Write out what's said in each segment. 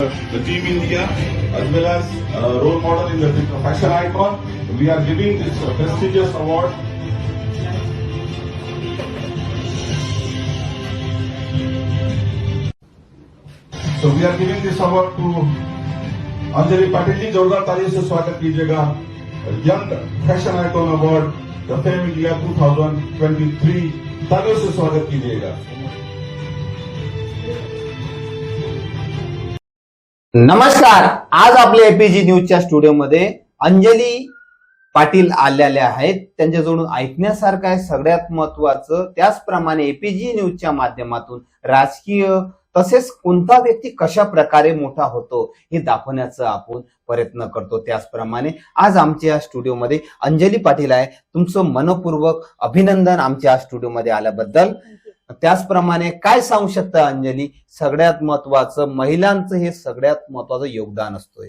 as well as uh, role model in the fashion icon. We are giving this uh, prestigious award So we are giving this award to Anjali Patil ji जोरदार तालियों से स्वागत कीजिएगा young fashion icon award the fame India 2023 तालियों से स्वागत कीजिएगा नमस्कार. आज आपल्या एपीजी न्यूजच्या स्टुडिओमध्ये अंजली पाटील आलेल्या आहेत. त्यांच्याजवळून ऐकण्यासारखं आहे. सगळ्यात महत्वाचं त्याचप्रमाणे एपीजी न्यूजच्या माध्यमातून राजकीय तसेच कोणता व्यक्ती कशा प्रकारे मोठा होतो हे दाखवण्याचा आपण प्रयत्न करतो. त्याचप्रमाणे आज आमच्या स्टुडिओमध्ये अंजली पाटील आहे. तुमचं मनपूर्वक अभिनंदन आमच्या स्टुडिओमध्ये आल्याबद्दल. त्याचप्रमाणे काय सांगू शकता अंजली? सगळ्यात महत्वाचं महिलांचं हे सगळ्यात महत्वाचं योगदान असतोय.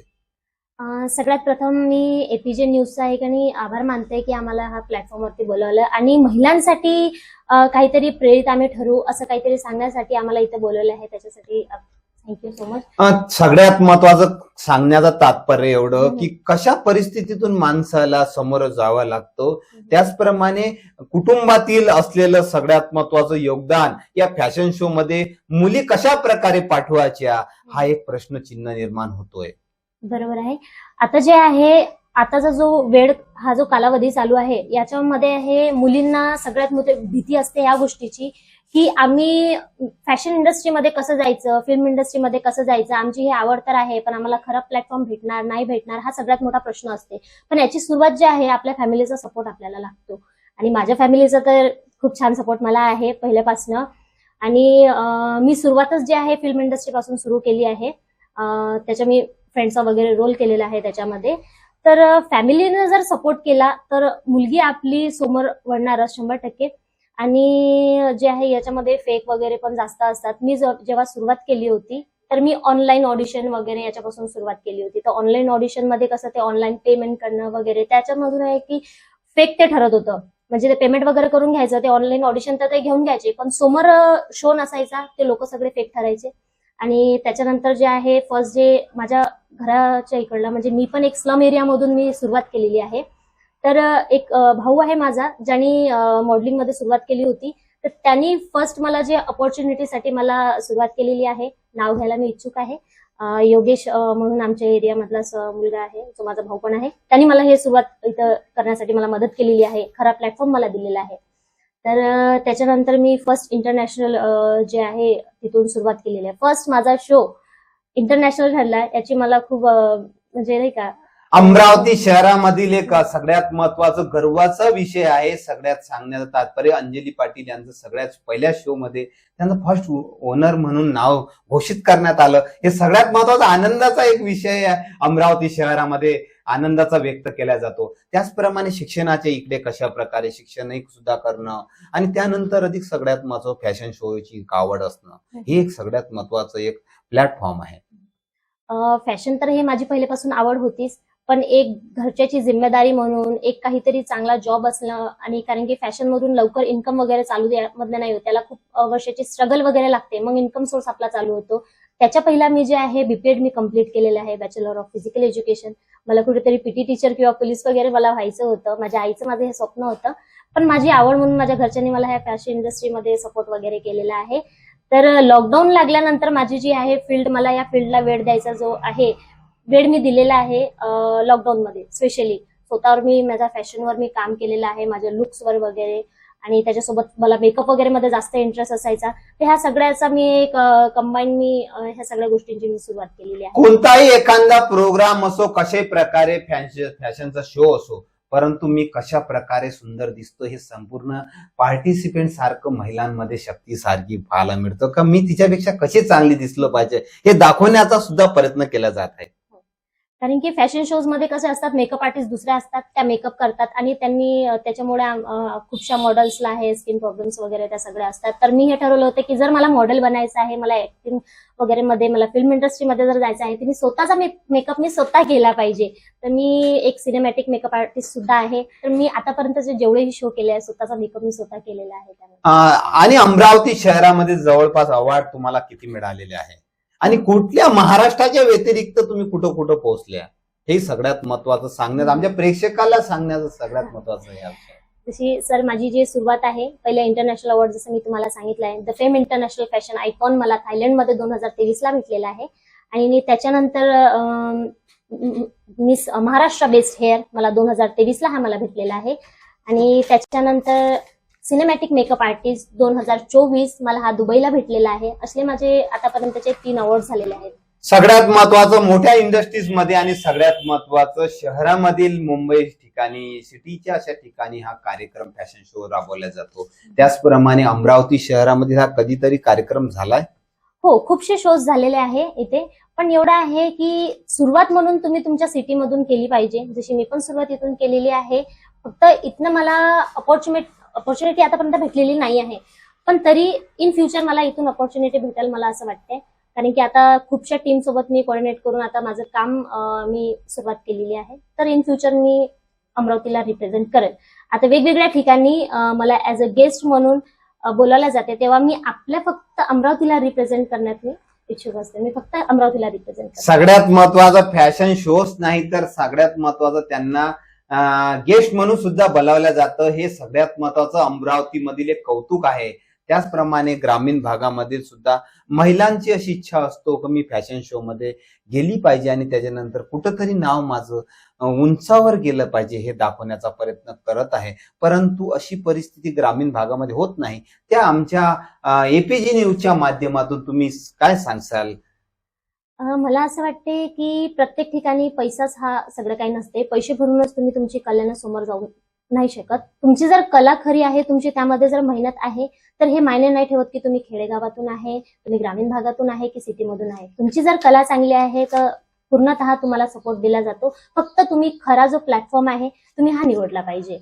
सगळ्यात प्रथम मी एपीजे न्यूजचा एक आणि आभार मानते की आम्हाला हा प्लॅटफॉर्मवरती बोलवलं आणि महिलांसाठी काहीतरी प्रेरित आम्ही ठरू असं काहीतरी सांगण्यासाठी आम्हाला इथं बोलवलं आहे. त्याच्यासाठी थँक्यू सो मच अं, सगळ्यात महत्वाचं सांगण्याचं तात्पर्य एवढं की कशा परिस्थितीतून माणसाला समोर जावं लागतं? त्याचप्रमाणे कुटुंबातील असलेलं सगळ्यात महत्वाचं योगदान या फॅशन शो मध्ये मुली कशा प्रकारे पाठवायच्या? हा एक प्रश्नचिन्ह निर्माण होतोय. बरोबर आहे. आता जे आहे आताचा जो वेळ हा जो कालावधी चालू आहे याच्यामध्ये हे मुलींना सगळ्यात मोठी भीती असते या गोष्टीची की आम्ही फॅशन इंडस्ट्रीमध्ये कसं जायचं फिल्म इंडस्ट्रीमध्ये कसं जायचं आमची ही आवड तर आहे पण आम्हाला खरं प्लॅटफॉर्म भेटणार नाही भेटणार हा सगळ्यात मोठा प्रश्न असते. पण याची सुरुवात जी आहे आपल्या फॅमिलीचा सपोर्ट आपल्याला लागतो. आणि माझ्या फॅमिलीचा तर खूप छान सपोर्ट मला आहे पहिल्यापासनं. आणि मी सुरुवातच जी आहे फिल्म इंडस्ट्रीपासून सुरू केली आहे. त्याच्या मी फ्रेंडचा वगैरे रोल केलेला आहे त्याच्यामध्ये. तर फॅमिलीनं जर सपोर्ट केला तर मुलगी आपली समोर वळणारच शंभर टक्के. आणि जे आहे याच्यामध्ये फेक वगैरे पण जास्त असतात. मी जेव्हा सुरुवात केली होती तर मी ऑनलाईन ऑडिशन वगैरे याच्यापासून सुरुवात केली होती. तर ऑनलाईन ऑडिशनमध्ये कसं ते ऑनलाईन पेमेंट करणं वगैरे त्याच्यामधून आहे की फेक ते ठरत होतं. म्हणजे ते पेमेंट वगैरे करून घ्यायचं ते ऑनलाईन ऑडिशन तर ते घेऊन घ्यायचे. पण समोर शो नसायचा ते लोक सगळे फेक ठरायचे. आणि त्याच्यानंतर जे आहे फर्स्ट जे माझ्या घराच्या इकडला म्हणजे मी पण एक स्लम एरियामधून मी सुरुवात केलेली आहे. तर एक भाऊ आहे माझा ज्यांनी मॉडेलिंगमध्ये सुरुवात केली होती. तर त्यांनी फर्स्ट मला जे अपॉर्च्युनिटीसाठी मला सुरुवात केलेली आहे नाव घ्यायला मी इच्छुक आहे. योगेश म्हणून आमच्या एरियामधला मुलगा आहे जो माझा भाऊ पण आहे. त्यांनी मला हे सुरुवात इथं करण्यासाठी मला मदत केलेली आहे खरा प्लॅटफॉर्म मला दिलेला आहे. तर त्याच्यानंतर मी फर्स्ट इंटरनॅशनल जे आहे तिथून सुरुवात केलेली आहे. फर्स्ट माझा शो इंटरनॅशनल ठरला याची मला खूप म्हणजे नाही का अमरावती शहरामधील एक सगळ्यात महत्वाचं गर्वाचा विषय आहे सगळ्यात सांगण्याचं तात्पर्य अंजली पाटील यांचं सगळ्यात पहिल्या शो मध्ये त्यांचं फर्स्ट ओनर म्हणून नाव घोषित करण्यात आलं. हे सगळ्यात महत्त्वाचा आनंदाचा एक विषय आहे अमरावती शहरामध्ये. आनंदाचा व्यक्त केला जातो. त्याचप्रमाणे शिक्षणाचे इकडे कशा प्रकारे शिक्षण एक सुद्धा करणं आणि त्यानंतर अधिक सगळ्यात महत्वाचं फॅशन शोची आवड असणं हे एक सगळ्यात महत्वाचं एक प्लॅटफॉर्म आहे. फॅशन तर हे माझी पहिल्यापासून आवड होतीच पण एक घरच्याची जिम्मेदारी म्हणून एक काहीतरी चांगला जॉब असणं आणि कारण की फॅशन मधून लवकर इन्कम वगैरे चालू मधलं नाही होत. त्याला खूप वर्षाची स्ट्रगल वगैरे लागते. मग इन्कम सोर्स आपला चालू होतो. त्याच्या पहिला मी जे आहे बीपीएड मी कंप्लीट केलेलं आहे बॅचलर ऑफ फिजिकल एज्युकेशन मला कुठेतरी पीटी टीचर किंवा पोलीस वगैरे मला व्हायचं होतं. माझ्या आईचं माझं हे स्वप्न होतं. पण माझी आवड म्हणून माझ्या घरच्यांनी मला ह्या फॅशन इंडस्ट्रीमध्ये सपोर्ट वगैरे केलेला आहे. तर लॉकडाऊन लागल्यानंतर माझी जी आहे फील्ड मला या फील्डला वेळ द्यायचा जो आहे वेळ मी दिलेला आहे लॉकडाऊनमध्ये स्पेशली स्वतःवर मी माझ्या फॅशनवर मी काम केलेलं आहे माझ्या लुक्सवर वगैरे. आणि त्याच्यासोबत मला मेकअप वगैरे मध्ये जास्त इंटरेस्ट असायचा. तर ह्या सगळ्याचा मी एक कंबाईन मी ह्या सगळ्या गोष्टींची मी सुरुवात केलेली आहे. कोणताही एखादा प्रोग्राम असो कशा प्रकारे फॅशन फॅशनचा शो असो परंतु मी कशा प्रकारे सुंदर दिसतो हे संपूर्ण पार्टिसिपेंट सारखं महिलांमध्ये शक्ती सारखी पाहायला मिळतं. का मी तिच्यापेक्षा कशी चांगली दिसलं पाहिजे हे दाखवण्याचा सुद्धा प्रयत्न केला जात आहे. कारण की फॅशन शोजमध्ये कसे असतात मेकअप आर्टिस्ट दुसऱ्या असतात त्या मेकअप करतात आणि त्यांनी त्याच्यामुळे खूपशा मॉडेल्सला आहे स्किन प्रॉब्लेम्स वगैरे त्या सगळ्या असतात. तर मी हे ठरवलं होतं की जर मला मॉडेल बनायचं आहे मला ऍक्टिंग वगैरे मध्ये मला फिल्म इंडस्ट्रीमध्ये जर जायचं आहे तर मी स्वतःचा मेकअप मी स्वतः केला पाहिजे. तर मी एक सिनेमॅटिक मेकअप आर्टिस्ट सुद्धा आहे. तर मी आतापर्यंतचे जेवढेही शो केले आहे स्वतःचा मेकअप मी स्वतः केलेला आहे आणि अमरावती शहरामध्ये जवळपास अवॉर्ड तुम्हाला किती मिळालेले आहे? आणि कुठल्या महाराष्ट्राच्या व्यतिरिक्त तुम्ही कुठं कुठं पोहोचल्या? हे सगळ्यात महत्वाचं सांगण्यात आमच्या प्रेक्षकाला सांगण्याचं सगळ्यात महत्वाचं आहे. जशी सर माझी जी सुरुवात आहे पहिल्या इंटरनॅशनल अवॉर्ड जसं मी तुम्हाला सांगितलं आहे the fame international fashion icon मला थायलंडमध्ये दोन हजार तेवीसला भेटलेला आहे. आणि मी त्याच्यानंतर मिस महाराष्ट्र बेस्ट हेअर मला दोन हजार तेवीसला हा मला भेटलेला आहे. आणि त्याच्यानंतर सिनेमॅटिक मेकअप आर्टिस्ट दोन हजार चोवीस मला हा दुबईला भेटलेला आहे. असले माझे आतापर्यंतचे तीन अवॉर्ड झालेले आहेत. सगळ्यात महत्वाचं मोठ्या इंडस्ट्रीजमध्ये आणि सगळ्यात महत्वाचं शहरामधील मुंबई ठिकाणी सिटीच्या अशा ठिकाणी हा कार्यक्रम फॅशन शो राबवला जातो. त्याचप्रमाणे अमरावती शहरामध्ये हा कधीतरी कार्यक्रम झालाय? हो खूपशे शोज झालेले आहे इथे. पण एवढं आहे की सुरुवात म्हणून तुम्ही तुमच्या सिटीमधून केली पाहिजे. जशी मी पण सुरुवात इथून केलेली आहे. फक्त इथनं मला अपॉर्च्युनिटी अपॉर्च्युनिटी आतापर्यंत भेटलेली नाही आहे. पण तरी इन फ्युचर मला इथून अपॉर्च्युनिटी भेटेल मला असं वाटतंय. कारण की आता खूपशा टीम सोबत मी कोऑर्डिनेट करून आता माझं काम मी सुरुवात केलेली आहे. तर इन फ्युचर मी अमरावतीला रिप्रेझेंट करेल. आता वेगवेगळ्या ठिकाणी मला ऍज अ गेस्ट म्हणून बोलायला जाते. तेव्हा मी आपल्या फक्त अमरावतीला रिप्रेझेंट करण्यात मी इच्छुक असते. मी फक्त अमरावतीला रिप्रेझेंट सगळ्यात महत्त्वाचा फॅशन शोच नाही तर सगळ्यात महत्त्वाचा त्यांना गेस्ट म्हणून सुद्धा बोलावलं जातं. हे सगळ्यात महत्वाचं अमरावतीमधील एक कौतुक आहे. त्याचप्रमाणे ग्रामीण भागामध्ये सुद्धा महिलांची अशी इच्छा असतो की मी फॅशन शो मध्ये गेली पाहिजे आणि त्याच्यानंतर कुठंतरी नाव माझं उंचावर गेलं पाहिजे हे दाखवण्याचा प्रयत्न करत आहे. परंतु अशी परिस्थिती ग्रामीण भागामध्ये होत नाही. त्या आमच्या एपीजी न्यूजच्या माध्यमातून तुम्ही काय सांगसाल? मला असं वाटते की प्रत्येक ठिकाणी पैसाच हा सगळं काही नसते. पैसे भरूनच तुम्ही तुमची कलेनं समोर जाऊ नाही शकत. तुमची जर कला खरी आहे तुमची त्यामध्ये जर मेहनत आहे तर हे मायने नाही ठेवत की तुम्ही खेडेगावातून आहे तुम्ही ग्रामीण भागातून आहे की सिटीमधून आहे. तुमची जर कला चांगली आहे तर पूर्णतः तुम्हाला सपोर्ट दिला जातो. फक्त तुम्ही खरा जो प्लॅटफॉर्म आहे तुम्ही हा निवडला पाहिजे.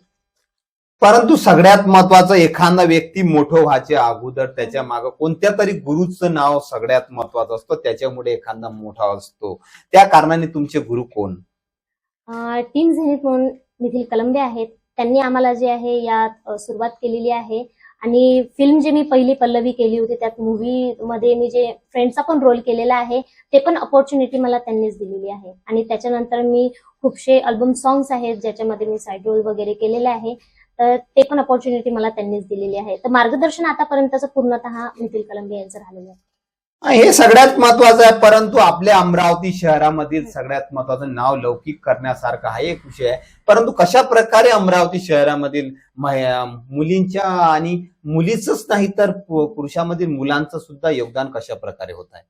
परंतु सगळ्यात महत्वाचं एखादा व्यक्ती मोठं व्हायचे अगोदर त्याच्यामागे कोणत्या तरी गुरुचं नाव सगळ्यात महत्वाचं असतं? त्याच्यामुळे एखादा मोठा असतो. त्या कारणाने तुमचे गुरु कोण? टीम झेनित म्हणून निखिल कलंबे आहेत. त्यांनी आम्हाला जे आहे यात सुरुवात केलेली आहे. आणि फिल्म जे मी पहिली पल्लवी केली होती त्यात मूवी मध्ये मी जे फ्रेंडचा पण रोल केलेला आहे ते पण अपॉर्च्युनिटी मला त्यांनीच दिलेली आहे. आणि त्याच्यानंतर मी खूपशे अल्बम सॉंग्स आहेत ज्याच्यामध्ये मी साईड रोल वगैरे केलेले आहे. तर ते पण अपॉर्च्युनिटी मला त्यांनीच दिलेली आहे. तर मार्गदर्शन आतापर्यंतचं पूर्णतः नितीन कलंबे यांचं राहिलेलं आहे. हे सगळ्यात महत्वाचं आहे परंतु आपल्या अमरावती शहरामधील सगळ्यात महत्वाचं नाव लौकिक करण्यासारखा हा एक विषय आहे. परंतु कशा प्रकारे अमरावती शहरामधील मुलींच्या आणि मुलीचंच नाही तर पुरुषामधील मुलांचं सुद्धा योगदान कशा प्रकारे होत आहे?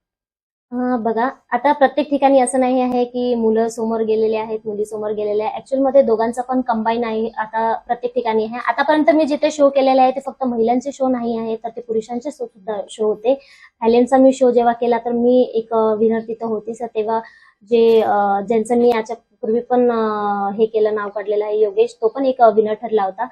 बघा आता प्रत्येक ठिकाणी असं नाही आहे की मुलं समोर गेलेले आहेत मुली समोर गेलेल्या आहेत. ऍक्च्युअलमध्ये दोघांचा पण कंबाईन आहे आता प्रत्येक ठिकाणी आहे. आतापर्यंत मी जिथे शो केलेले आहे ते फक्त महिलांचे शो नाही आहे तर ते पुरुषांचे शो सुद्धा शो होते. थायलंडचा मी शो जेव्हा केला तर मी एक विनर तिथं होती. सर तेव्हा जे ज्यांचं मी याच्या पूर्वी पण हे केलं नाव काढलेलं आहे योगेश तो पण एक विनर ठरला होता.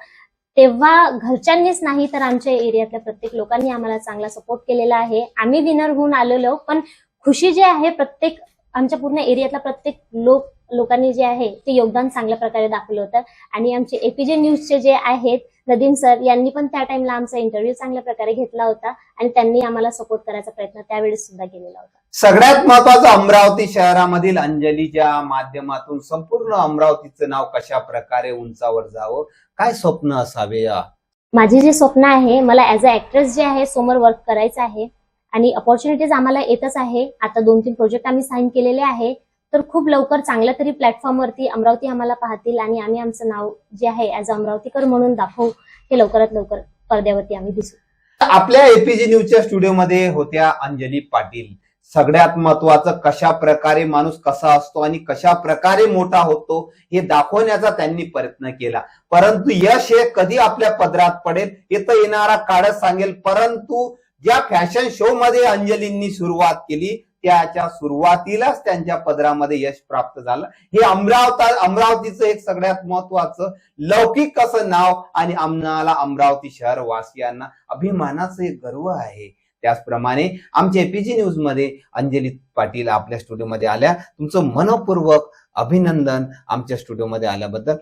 तेव्हा घरच्यांनीच नाही तर आमच्या एरियातल्या प्रत्येक लोकांनी आम्हाला चांगला सपोर्ट केलेला आहे. आम्ही विनर होऊन आलेलो पण खुशी जी आहे प्रत्येक आमच्या पूर्ण एरियातल्या प्रत्येक लोक लोकांनी जे आहे ते योगदान चांगल्या प्रकारे दाखवलं होतं. आणि आमचे एपीजे न्यूजचे जे आहेत नदीम सर यांनी पण त्या टाइमला आमचा इंटरव्ह्यू चांगल्या प्रकारे घेतला होता. आणि त्यांनी आम्हाला सपोर्ट करायचा प्रयत्न त्यावेळेस सुद्धा केलेला होता. सगळ्यात महत्वाचं अमरावती शहरामधील अंजलीच्या माध्यमातून संपूर्ण अमरावतीचं नाव कशा प्रकारे उंचावर जावं? काय स्वप्न असावे माझे जे स्वप्न आहे मला ऍज अ ऍक्ट्रेस जे आहे समोर वर्क करायचं आहे. आणि अपॉर्च्युनिटीज आम्हाला येतच आहे. आता दोन तीन प्रोजेक्ट आम्ही साईन केलेले आहे. तर खूप लवकर चांगल्या तरी प्लॅटफॉर्मवरती अमरावती आम्हाला पाहतील आणि आम्ही आमचं नाव जे आहे ऍज अ अमरावतीकर म्हणून दाखवू. हे लवकरात लवकर पडद्यावरती आम्ही दिसू. आपल्या एपीजी न्यूजच्या स्टुडिओमध्ये होत्या अंजली पाटील. सगळ्यात महत्वाचं कशा प्रकारे माणूस कसा असतो आणि कशा प्रकारे मोठा होतो हे दाखवण्याचा त्यांनी प्रयत्न केला. परंतु यश हे कधी आपल्या पदरात पडेल हे तर येणारा काळच सांगेल. परंतु ज्या फॅशन शो मध्ये अंजलींनी सुरुवात केली त्याच्या सुरुवातीलाच त्यांच्या पदरामध्ये यश प्राप्त झालं. हे अमरावता अमरावतीचं एक सगळ्यात महत्वाचं लौकिक असं नाव आणि आम्हाला अमरावती शहर वासियांना अभिमानाचं एक गर्व आहे. त्याचप्रमाणे आमच्या एपीजी न्यूजमध्ये अंजली पाटील आपल्या स्टुडिओमध्ये आल्या. तुमचं मनपूर्वक अभिनंदन आमच्या स्टुडिओमध्ये आल्याबद्दल.